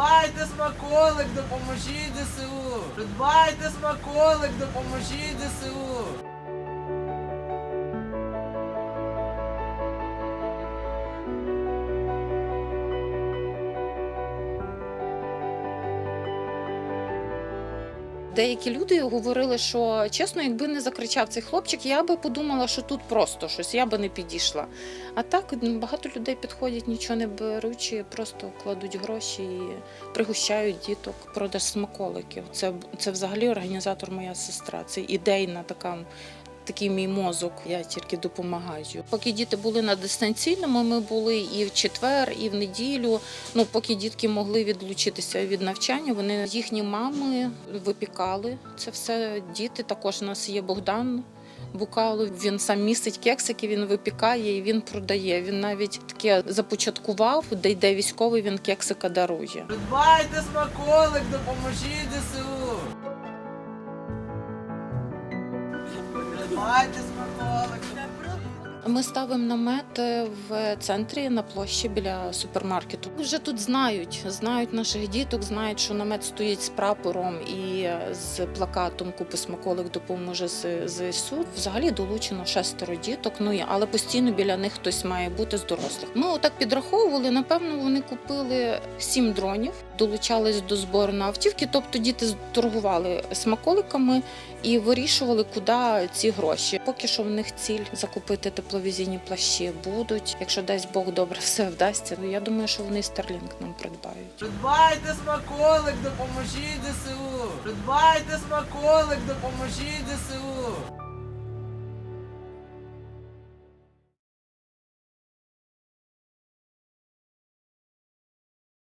Придбайте смаколик, допоможіть ДСУ! Придбайте смаколик, допоможіть ЗСУ. Деякі люди говорили, що чесно, якби не закричав цей хлопчик, я би подумала, що тут просто щось, я би не підійшла. А так ну, багато людей підходять, нічого не беручи, просто кладуть гроші і пригощають діток. Продаж смаколиків. Це, це взагалі організатор моя сестра. Це ідейна така. Такий мій мозок, я тільки допомагаю. Поки діти були на дистанційному, ми були і в четвер, і в неділю. Ну, поки дітки могли відлучитися від навчання, вони їхні мами випікали це все. Діти також у нас є Богдан. Букало він сам містить кексики, він випікає і він продає. Він навіть таке започаткував, де йде військовий, він кексика дарує. Придбайте смаколик, допоможіть ЗСУ. Придбайте смаколик. Ми ставимо намет в центрі на площі біля супермаркету. Вже тут знають, знають наших діток, знають, що намет стоїть з прапором і з плакатом Купи смаколик допоможе з ЗСУ. Взагалі долучено шестеро діток. Ну але постійно біля них хтось має бути з дорослих. Ми отак підраховували. Напевно, вони купили сім дронів, долучались до збору на автівки. Тобто діти торгували смаколиками і вирішували, куди ці гроші. Поки що в них ціль закупити тепловізійні плащі будуть. Якщо дасть Бог добре все вдасться. Ну я думаю, що вони Старлінг нам придбають. Придбайте смаколик, допоможіть ДСУ! Придбайте смаколик, допоможіть ЗСУ.